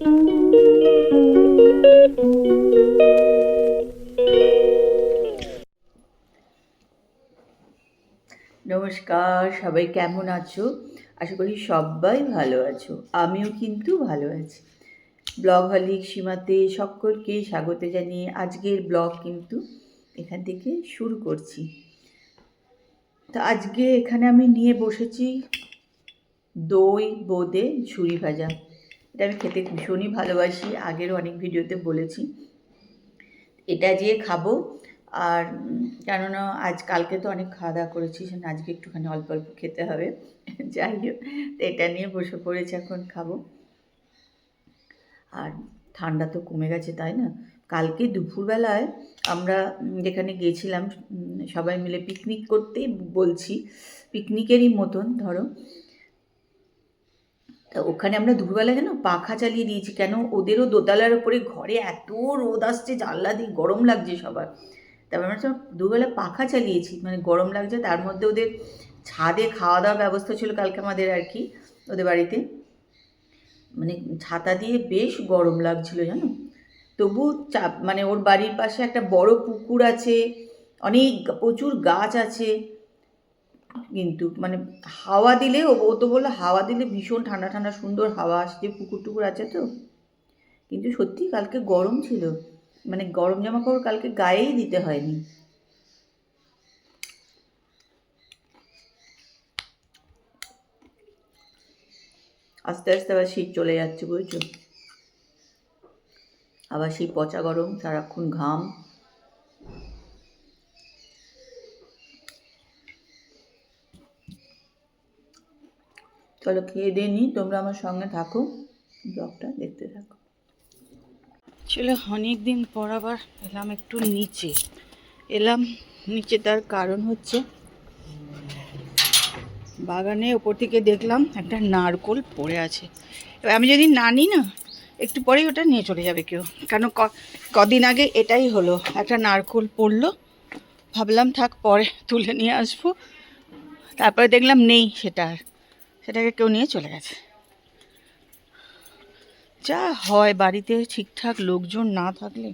নমস্কার, সবাই কেমন আছো? আশা করি সবাই ভালো আছো। আমিও কিন্তু ভালো আছি। ব্লগ হলিক সীমাতে সকলকে স্বাগত জানিয়ে আজকের ব্লগ কিন্তু এখান থেকে শুরু করছি। তো আজকে এখানে আমি নিয়ে বসেছি দই, বোঁদে, ঝুরি ভাজা। এটা আমি খেতে ভীষণই ভালোবাসি, আগের অনেক ভিডিওতে বলেছি। এটা দিয়ে খাব, আর কেননা আজ কালকে তো অনেক খাওয়া দাওয়া করেছি, সেজন্য আজকে একটুখানি অল্প অল্প খেতে হবে। যাই হোক এটা নিয়ে বসে পড়েছি এখন খাব। আর ঠান্ডা তো কমে গেছে, তাই না? কালকে দুপুরবেলায় আমরা যেখানে গিয়েছিলাম সবাই মিলে পিকনিক করতেই বলছি। পিকনিকেরই মতন, ধরো। তা ওখানে আমরা দুপুরবেলা যেন পাখা চালিয়ে দিয়েছি? কেন ওদেরও দোতলার ওপরে ঘরে এত রোদ আসছে, জানলা দিয়ে গরম লাগছে সবার। তারপর আমরা দুবেলা পাখা চালিয়েছি মানে গরম লাগছে। তার মধ্যে ওদের ছাদে খাওয়া দাওয়ার ব্যবস্থা ছিল কালকে আমাদের আর কি, ওদের বাড়িতে। মানে ছাতা দিয়ে বেশ গরম লাগছিল জানো? তবু চাপ মানে ওর বাড়ির পাশে একটা বড় পুকুর আছে, অনেক প্রচুর গাছ আছে। কিন্তু মানে হাওয়া দিলে ও তো বলল হাওয়া দিলে ভীষণ ঠান্ডা ঠান্ডা সুন্দর হাওয়া আসছে পুকুর টুকুর আছে তো। কিন্তু সত্যি কালকে গরম ছিল। মানে গরম জামা কাপড় কালকে গায়েই দিতে হয়নি। আস্তে আস্তে আবার শীত চলে যাচ্ছে, বুঝছ? আবার সেই পচা গরম, সারাক্ষণ ঘাম। চলো খেয়ে দিয়ে নিই, তোমরা আমার সঙ্গে থাকো, ব্লগটা দেখতে থাকো। চলো অনেক দিন পর আবার এলাম একটু নিচে। এলাম, নিচে তার কারণ হচ্ছে বাগানে ওপর থেকে দেখলাম একটা নারকোল পড়ে আছে। এবার আমি যদি না নিই না, একটু পরেই ওটা নিয়ে চলে যাবে কেউ। কেন কদিন আগে এটাই হলো, একটা নারকোল পড়ল। ভাবলাম থাক, পরে তুলে নিয়ে আসব। তারপরে দেখলাম নেই সেটা আর। সেটাকে কেউ নিয়ে চলে গেছে। যা হয়, বাড়িতে ঠিকঠাক লোকজন না থাকলে।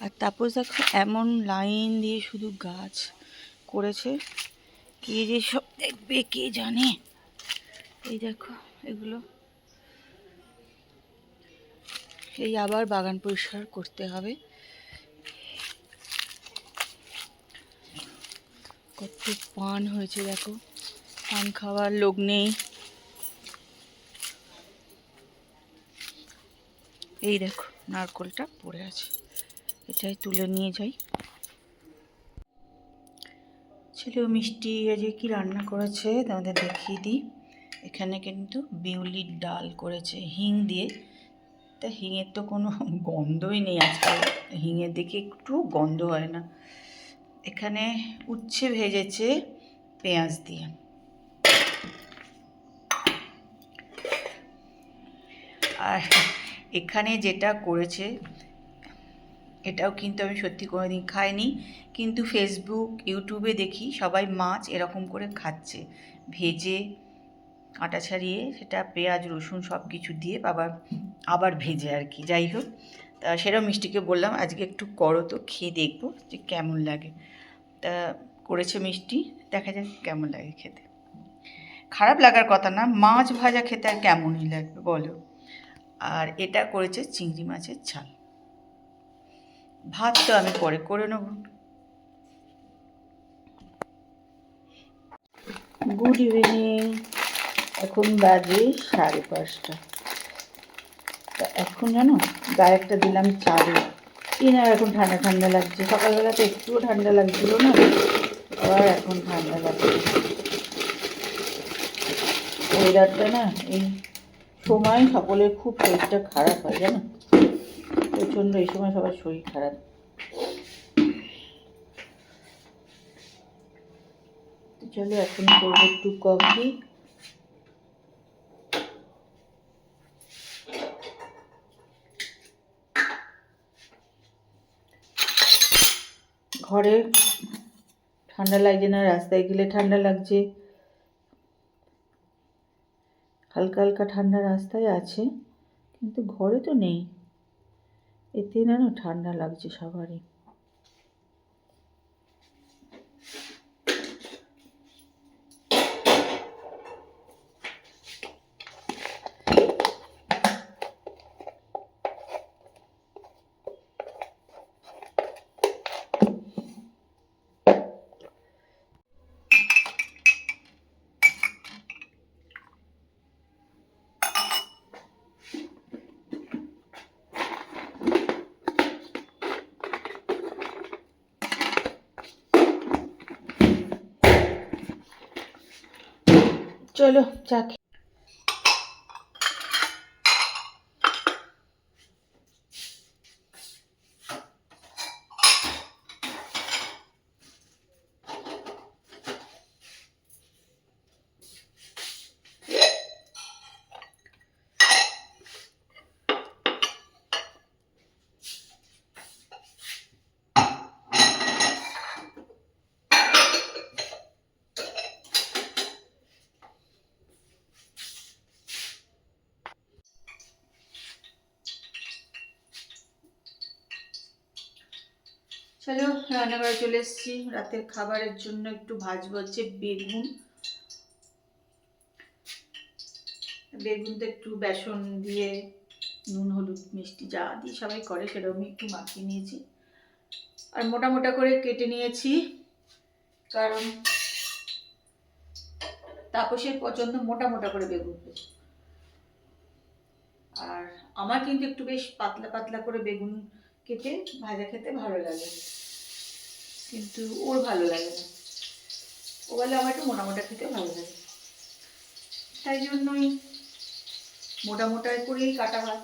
আর তারপর দেখো, এমন লাইন দিয়ে শুধু গাছ করেছে। কে যে সব দেখবে, কে জানে? এই দেখো, এগুলো। এই আবার বাগান পরিষ্কার করতে হবে। কত পান হয়েছে দেখো। পান খাওয়ার লোক নেই। এই দেখো, নারকোলটা পড়ে আছে। এটাই তুলে নিয়ে যাই। ছেলেও মিষ্টি আজকে কি রান্না করেছে তোমাদের দেখিয়ে দিই। এখানে কিন্তু বিউলির ডাল করেছে, হিং দিয়ে। তা হিঙের তো কোনো গন্ধই নেই আজকাল। হিঙের দেখে একটু গন্ধ হয় না। এখানে উচ্ছে ভেজেছে পেঁয়াজ দিয়ে। আর এখানে যেটা করেছে, এটাও কিন্তু আমি সত্যি কোনোদিন খাইনি, কিন্তু ফেসবুক ইউটিউবে দেখি সবাই মাছ এরকম করে খাচ্ছে। ভেজে কাঁটা ছাড়িয়ে সেটা পেঁয়াজ, রসুন সব কিছু দিয়ে আবার আবার ভেজে আর কি। যাই হোক তা সেটাও মিষ্টিকে বললাম, আজকে একটু করো তো, খেয়ে দেখব যে কেমন লাগে। তা করেছে মিষ্টি, দেখা যাক কেমন লাগে খেতে। খারাপ লাগার কথা না, মাছ ভাজা খেতে আর কেমনই লাগবে বলো। আর এটা করেছে চিংড়ি মাছের ঝাল। ভাত তো আমি পরে করে নেব। গুড ইভিনিং এখন বাজে সাড়ে পাঁচটা। এখন জানো গায়ে একটা দিলাম চারে কি না এখন ঠান্ডা ঠান্ডা লাগছে। সকালবেলা তো একটুও ঠান্ডা লাগছিল না, আবার এখন ঠান্ডা লাগছে। ওয়েদারটা না, এই সময় সকলের খুব শরীরটা খারাপ হয়, জানো? প্রচণ্ড এই সময় সবার শরীর খারাপ। চলো এখন করব একটু কফি ঘরে ঠান্ডা লাগছে না, রাস্তায় গেলে ঠান্ডা লাগছে। হালকা হালকা ঠান্ডা রাস্তায় আছে, কিন্তু ঘরে তো নেই। এতে না ঠান্ডা লাগছে সবারই। চলো চা চলো রান্নাঘরে চলে এসেছি। রাতের খাবারের জন্য একটু ভাজবো হচ্ছে বেগুন। বেগুনটা একটু বেসন দিয়ে, নুন, হলুদ, মিষ্টি যা দিয়ে সবাই করে সেরকমই একটু মাখিয়ে নিয়েছি। আর মোটা মোটা করে কেটে নিয়েছি, কারণ তাপসের পছন্দ মোটা মোটা করে বেগুন ভাজা। আর আমার কিন্তু একটু বেশ পাতলা পাতলা করে বেগুন কেটে ভাজা খেতে ভালো লাগে। কিন্তু ওর ভালো লাগে না। ও বলে, আমার একটু মোটা মোটা খেতে ভালো লাগে। তাই জন্যই মোটা মোটা করেই কাটা হয়।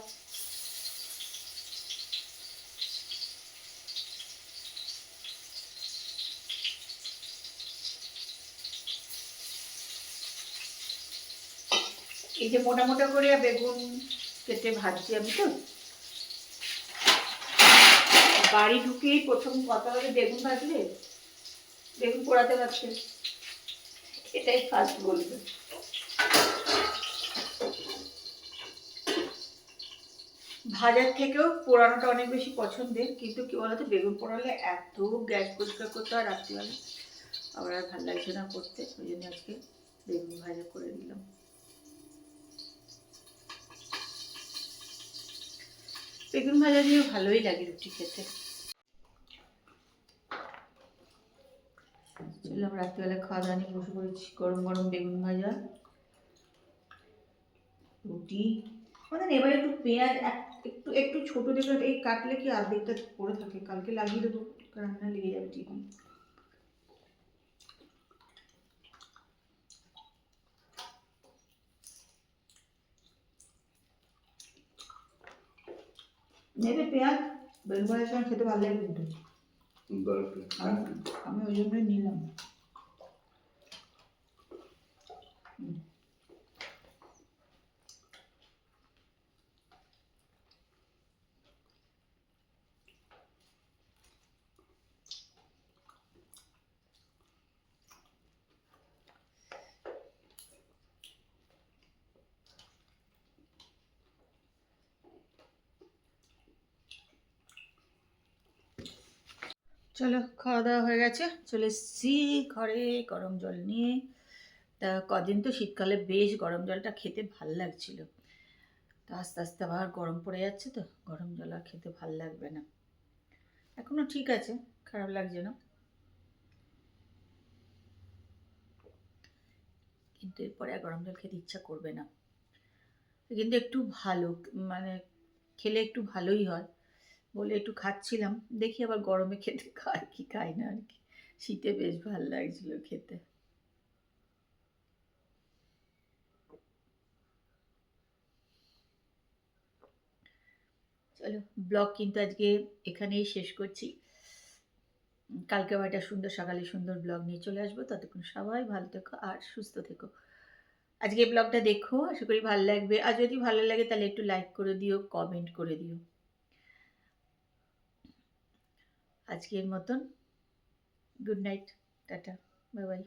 এই যে মোটা মোটা করে বেগুন কেটে ভাজছি আমি তো বাড়ি ঢুকেই প্রথম কথা হলো বেগুন ভাজলে? বেগুন পোড়াতে পারছে এটাই ফার্স্ট বলবে। ভাজার থেকেও পোড়ানোটা অনেক বেশি পছন্দের, কিন্তু কি বলতো, বেগুন পোড়ালে এত গ্যাস পরিষ্কার করতে হয় রাত্রিবেলা। আবার আর ভালো লাগছে না করতে, ওই জন্য আজকে বেগুন ভাজা করে দিলাম। বেগুন ভাজা দিয়ে ভালোই লাগে রুটি খেতে। চললাম রাত্রিবেলা, খাওয়া দাওয়া নিয়ে বসে পড়েছি, গরম গরম বেগুন ভাজা, রুটি। আমাদের এবার একটু পেঁয়াজ একটু একটু ছোটো দেখে এই কাটলে কি অর্ধেকটা পড়ে থাকে? কালকে লাগিয়ে দেবো রান্না লেগে যাবে ঠিক নেবে পেঁয়াজ? বেগুন ভাজার সঙ্গে খেতে ভালো লাগে কিন্তু। আমি ওই জন্যই নিলাম চলো খাওয়া দাওয়া হয়ে গেছে, চলে এসেছি ঘরে গরম জল নিয়ে। তা কদিন তো শীতকালে বেশ গরম জলটা খেতে ভালো লাগছিল। তা আস্তে আস্তে আবার গরম পড়ে যাচ্ছে তো, গরম জল আর খেতে ভালো লাগবে না। এখনও ঠিক আছে, খারাপ লাগছে না। কিন্তু এরপরে আর গরম জল খেতে ইচ্ছা করবে না। কিন্তু একটু ভালো মানে খেলে একটু ভালোই হয়। বলে একটু খাচ্ছিলাম। দেখি আবার গরমে খেতে খাই কি খাই না আর কি। শীতে বেশ ভালো লাগছিল খেতে। চলো, ব্লগ কিন্তু আজকে এখানেই শেষ করছি। কালকে আবার একটা সুন্দর, সকালে সুন্দর ব্লগ নিয়ে চলে আসব। ততক্ষণ সবাই ভালো থেকো আর সুস্থ থেকো। আজকে ব্লগটা দেখো, আশা করি ভালো লাগবে। আর যদি ভালো লাগে তাহলে একটু লাইক করে দিও কমেন্ট করে দিও। আজকের মতন। Good night tata bye bye